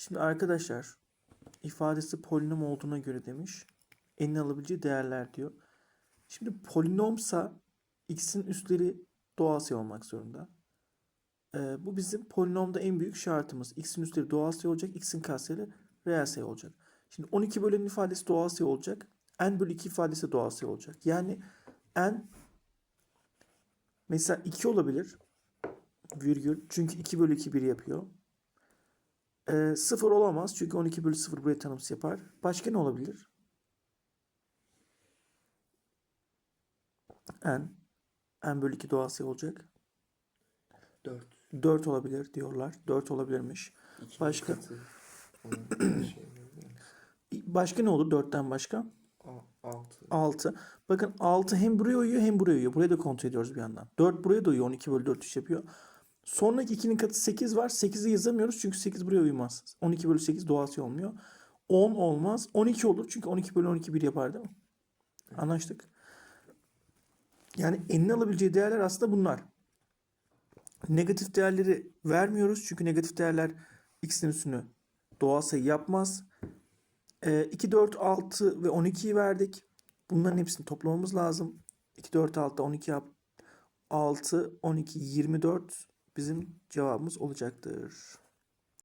Şimdi arkadaşlar ifadesi polinom olduğuna göre demiş. En alabileceği değerler diyor. Şimdi polinomsa x'in üstleri doğal sayı olmak zorunda. Ee, bu bizim polinomda en büyük şartımız. x'in üstleri doğal sayı olacak, x'in katsayıları reel sayı olacak. Şimdi 12 bölünün ifadesi doğal sayı olacak. n bölü 2 ifadesi doğal sayı olacak. Yani n mesela 2 olabilir. Virgül. Çünkü 2 bölü 2 1 yapıyor. Ee, 0 olamaz. Çünkü 12 bölü 0 buraya tanımsız yapar. Başka ne olabilir? n. n bölü 2 doğal sayı olacak. 4. 4 olabilir diyorlar. 4 olabilirmiş. Başka? şey Başka ne olur 4'ten başka? 6. 6. Bakın 6 hem buraya uyuyor hem buraya uyuyor. Burayı da kontrol ediyoruz bir yandan. 4 buraya da uyuyor. 12 bölü 4 iş yapıyor. Sonraki 2'nin katı 8 var. 8'i yazamıyoruz çünkü 8 buraya uymaz. 12 bölü 8 doğal sayı olmuyor. 10 olmaz. 12 olur çünkü 12 bölü 12 1 yapar değil mi? Anlaştık. Yani eline alabileceği değerler aslında bunlar. Negatif değerleri vermiyoruz çünkü negatif değerler x'in üstünü doğal sayı yapmaz. Ee, 2, 4, 6 ve 12'yi verdik. Bunların hepsini toplamamız lazım. 2, 4, 6, 12 yap. 6, 12, 24 bizim cevabımız olacaktır.